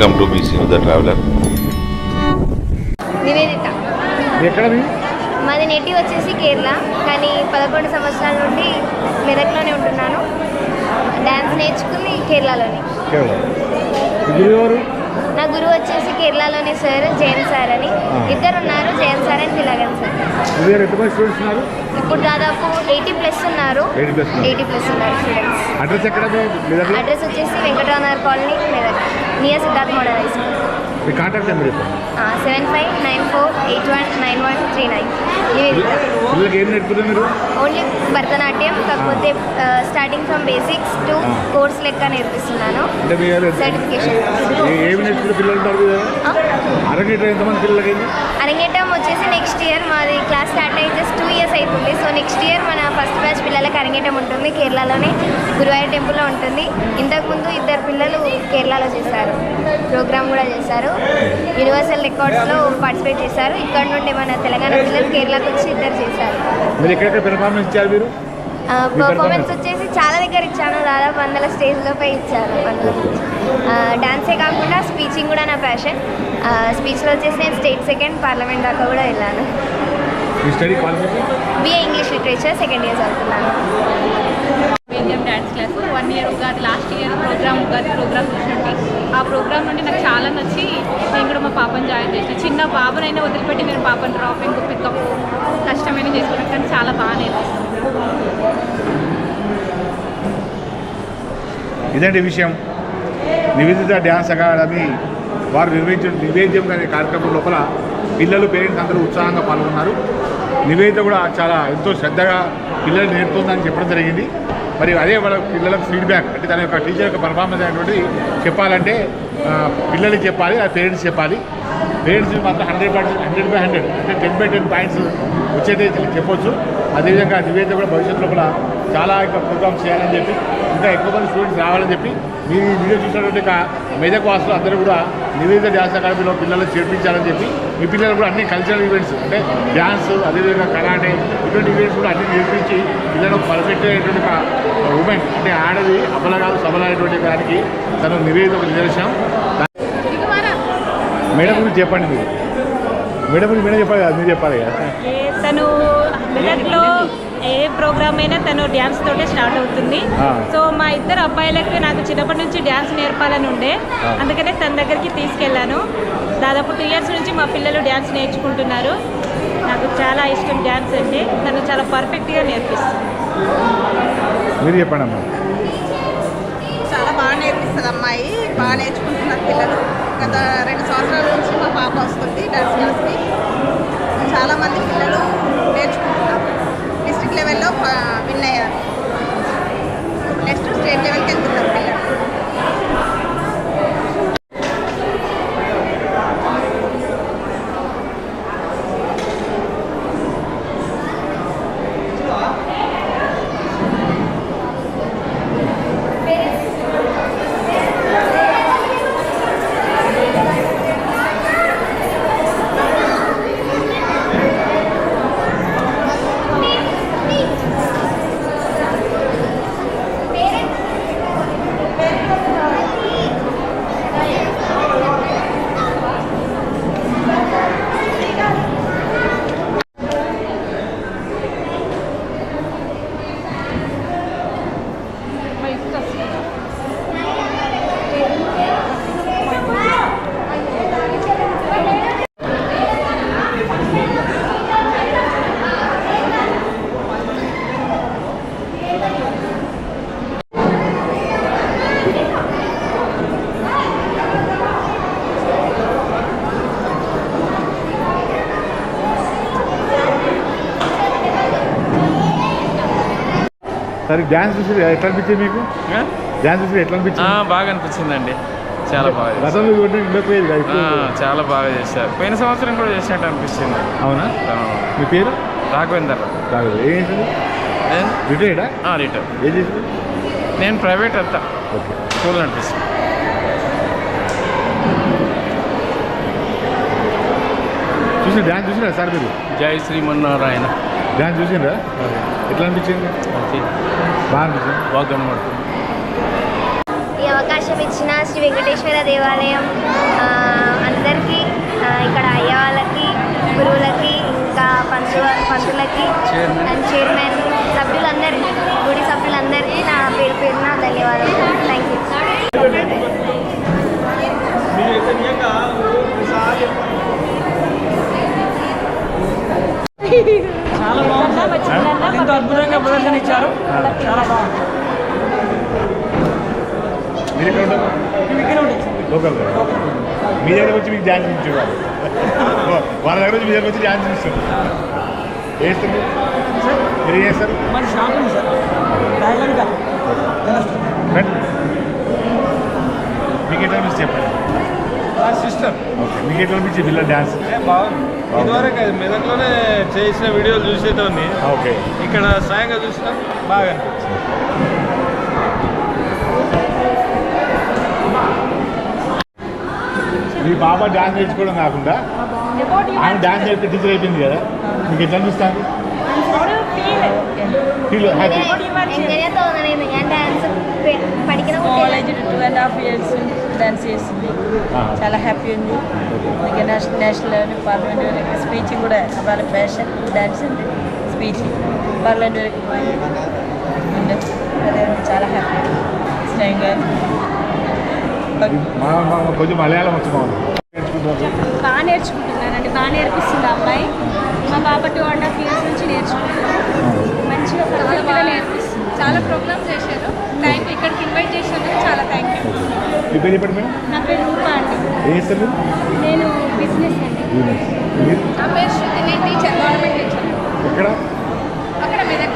Welcome to BC the traveller Nivedita ఎక్కడ మీ? మాది నేటివ్ వచ్చేసి కేరళ కానీ పదకొండు సంవత్సరాల నుండి మెదక్లోనే ఉంటున్నాను. డ్యాన్స్ నేర్చుకుంది కేరళలోనే. నా గురువు వచ్చేసి కేరళలోనే సార్ జయన్ సార్ అని. ఇద్దరు ఉన్నారు Jayan sir and Tilagan sir. ఎంతమంది స్టూడెంట్స్ ఉన్నారు? ఇప్పుడు దాదాపు ఎయిటీ ప్లస్ ఉన్నారు. 80 plus ఉన్నారు. ఎయిటీ ప్లస్ ఉన్నారు స్టూడెంట్స్ అడ్రస్ ఎక్కడ మీ మీ దగ్గర? అడ్రస్ వచ్చేసి Venkataramanagar colony Medak near Siddharth model high school మీ కాంటాక్ట్ నెంబర్ చెప్పండి. Seven five nine four eight one nine one three nine పిల్లలకి ఏం నేర్పుతున్నారు మీరు? ఓన్లీ భరతనాట్యం కాకపోతే starting from basics to. Course లెక్క నేర్పిస్తున్నాను. అంటే సర్టిఫికేషన్ నేర్చుకునే పిల్లలు ఉంటారు అరగేట ఎంతమంది పిల్లలకి అరంగేటం వచ్చేసి నెక్స్ట్ ఇయర్ మాది క్లాస్ స్టార్ట్ అయ్యి జస్ట్ టూ ఇయర్స్ అవుతుంది సో నెక్స్ట్ ఇయర్ మన ఫస్ట్ బ్యాచ్ పిల్లలకి అరంగేటం ఉంటుంది. కేరళలోనే గురువాయూర్ టెంపుల్లో ఉంటుంది. ఇంతకుముందు ఇద్దరు పిల్లలు కేరళలో చేశారు. ప్రోగ్రామ్ కూడా చేశారు. యూనివర్సల్ రికార్డ్స్లో పార్టిసిపేట్ చేశారు. ఇక్కడ నుండి మన తెలంగాణ పిల్లలు కేరళకు వచ్చి ఇద్దరు చేశారు. మీరు ఎక్కడెక్కడ పెర్ఫార్మెన్స్ ఇచ్చారు మీరు? పర్ఫార్మెన్స్? వచ్చేసి చాలా దగ్గర ఇచ్చాను. దాదాపు వందల స్టేజ్లోపై ఇచ్చాను డాన్సే కాకుండా స్పీచింగ్ కూడా నా ప్యాషన్ స్పీచ్లో వచ్చేసి నేను స్టేట్ సెకండ్ పార్లమెంట్ దాకా కూడా వెళ్ళాను. BA English literature second year చదువుతున్నాను. వేద్యం dance class one year Ugadi last year programme Ugadi programme చూసినట్టు. ఆ ప్రోగ్రామ్ నుండి నాకు చాలా నచ్చి నేను కూడా మా పాపను జాయిన్ చేసిన. చిన్న బాబునైనా వదిలిపెట్టి నేను పాపను డ్రాపింగ్ పికప్ కష్టమైన చేసుకున్నాను కానీ చాలా బాగా నేర్పిస్తాను ఇదండి విషయం? నివేదిత డ్యాన్స్ అకాడమీ వారు నిర్వహించిన నివేద్యం అనే కార్యక్రమం లోపల పిల్లలు పేరెంట్స్ అందరూ ఉత్సాహంగా పాల్గొన్నారు. నివేదిత కూడా చాలా ఎంతో శ్రద్ధగా పిల్లలు నేర్పుతుందని చెప్పడం జరిగింది. మరి అదే వాళ్ళ పిల్లలకు ఫీడ్బ్యాక్ అంటే తన యొక్క టీచర్ యొక్క పర్ఫార్మెన్స్ అనేటువంటి చెప్పాలంటే పిల్లలకి చెప్పాలి ఆ పేరెంట్స్ చెప్పాలి. పేరెంట్స్ మాత్రం hundred percent hundred by hundred అంటే టెన్ బై టెన్ పాయింట్స్ వచ్చేది చెప్పొచ్చు. అదేవిధంగా నివేదిక కూడా భవిష్యత్తులో కూడా చాలా ఇంకా ప్రోగ్రామ్స్ చేయాలని చెప్పి ఇంకా ఎక్కువ మంది స్టూడెంట్స్ రావాలని చెప్పి మీరు ఈ వీడియో చూసినటువంటి మెదక్ వాసులు అందరూ కూడా నివేదిత డ్యాన్స్ అకాడమీలో పిల్లలు చేర్పించాలని చెప్పి మీ పిల్లలు కూడా అన్ని కల్చరల్ ఈవెంట్స్ అంటే డ్యాన్స్ అదేవిధంగా కరాటే ఇటువంటి ఈవెంట్స్ కూడా అన్ని నేర్పించి పిల్లలకు పర్ఫెక్ట్ అయినటువంటి ఒక ఉమెన్ అంటే ఆడది అబల కాదు దానికి తను నివేదిత ఒక నిదర్శనం. మేడం గురించి చెప్పండి మీరు. మేడం గురించి మేడం చెప్పాలి కదా మీరు చెప్పాలి కదా. ఏ తను మెదక్లో ఏ ప్రోగ్రామ్ అయినా తను డ్యాన్స్ తోటే స్టార్ట్ అవుతుంది. సో మా ఇద్దరు అబ్బాయిలకి నాకు చిన్నప్పటి నుంచి డ్యాన్స్ నేర్పాలని ఉండే. అందుకనే తన దగ్గరికి తీసుకెళ్ళాను. దాదాపు టూ ఇయర్స్ నుంచి మా పిల్లలు డ్యాన్స్ నేర్చుకుంటున్నారు. నాకు చాలా ఇష్టం డ్యాన్స్ అంటే. తను చాలా పర్ఫెక్ట్గా నేర్పిస్తుంది. మీరు చెప్పండి అమ్మా. చాలా బాగా నేర్పిస్తుంది అమ్మాయి. బాగా పిల్లలు గత రెండు సంవత్సరాల నుంచి మా పాప వస్తుంది డాన్స్ క్లాస్కి చాలా మంది పిల్లలు నేర్చుకుంటున్నారు. డిస్ట్రిక్ట్ లెవెల్లో విన్ అయ్యారు. నెక్స్ట్ స్టేట్ లెవెల్కి వెళ్తున్నారు పిల్లలు సరే డ్యాన్స్ చూసి ఎట్లా అనిపించింది మీకు? డ్యాన్స్ చూసి ఎట్లా అనిపించింది? బాగా అనిపించిందండి. చాలా బాగా. గతంలో ఉండకపోయేది చాలా బాగా చేశారు. పోయిన సంవత్సరం కూడా చేసినట్టు అనిపించింది. అవునా? మీ పేరు? రాఘవేందర్ రాఘవ ఏంటది నేను? రిటైర్డా? రిటర్న్ ఏం చేసింది నేను ప్రైవేట్ అంతా ఓకే. స్కూల్ నడిపిస్తాను చూసి డ్యాన్స్ చూసినా సార్ మీరు? జై శ్రీమన్నారాయణ డ్యాన్స్ చూసిండ్రా? ఎట్లా అనిపించింది? బాగా అనిపించింది? బాగా కనబడుతుంది. ఈ అవకాశం ఇచ్చిన శ్రీ వెంకటేశ్వర దేవాలయం అందరికీ ఇక్కడ అయ్య వాళ్ళకి గురువులకి ఇంకా పంతు పంతులకి అండ్ చైర్మన్ సభ్యులందరికీ గుడి సభ్యులందరికీ నా పేరు పేరున ధన్యవాదాలు. థ్యాంక్ యూ అద్భుతంగా ప్రదర్శన ఇచ్చారు. చాలా బాగుంది. లోకల్ మీ దగ్గర వచ్చి మీకు డ్యాన్స్ ఇచ్చేవారు వాళ్ళ దగ్గర వచ్చి మీ దగ్గర వచ్చి డ్యాన్స్ ఇస్తారు వేస్తారు మీరు ఏం చేస్తారు? మరి షాప్ ఉంది సార్. రండి. మీకు ఎట్లా అనిపిస్తుంది చెప్పండి? సిస్టర్. ఓకే మీకు ఎట్లా అనిపించింది పిల్లల డ్యాన్స్ బాగుంది. ఇదివరకు మెదక్లోనే చేసిన వీడియోలు చూసేటోని ఓకే. ఇక్కడ స్వయంగా చూసినా బాగా అనిపించింది. మీ బాబా డ్యాన్స్ నేర్చుకోవడం కాకుండా ఆమె డ్యాన్స్ నేర్పి టీచర్ అయిపోయింది కదా. మీకు ఎట్లా అనిపిస్తుంది? ఫీల్ హ్యాపీ എങ്ങനെയാ തോന്നണേന്ന് ഞാൻ ഡാൻസ് പഠിക്കുന്ന కాలేజ్ കുട്ടികളാണ് two and half years dance చేసింది చాలా హ్యాపీ ఉంది ఇంకా నేషనల్ నేషనల్ పార్లమెంట్ వరకు స్పీచ్ కూడా వాళ్ళ ప్యాషన్ డాన్స్ అండి స్పీచ్ పార్లమెంట్ వరకు పోయి ఉండే. అదే చాలా హ్యాపీ స్నేహంగా మా మా- కొంచెం మలయాళం వచ్చి బాగుంది నేర్చుకుంటారు బాగా నేర్చుకుంటున్నానండి బాగా నేర్పిస్తుంది ఆ అమ్మాయి మా పాప టూ అండ్ హాఫ్ ఇయర్స్ నుంచి నేర్చుకుంటున్నాను మంచిగా పద్ధతిగా నేర్పిస్తుంది చాలా ప్రోగ్రామ్స్ చేశారు. థ్యాంక్ యూ ఇక్కడికి ఇన్వైట్ చేసినందుకు చాలా థ్యాంక్ యూ మీ పేరు చెప్పండి మేడం? నా పేరు రూపా అండి. ఏ చేస్తారు నేను బిజినెస్ అండి. నా పేరు శృతి నేను టీచర్ గవర్నమెంట్ టీచర్ ఎక్కడ? అక్కడ దగ్గర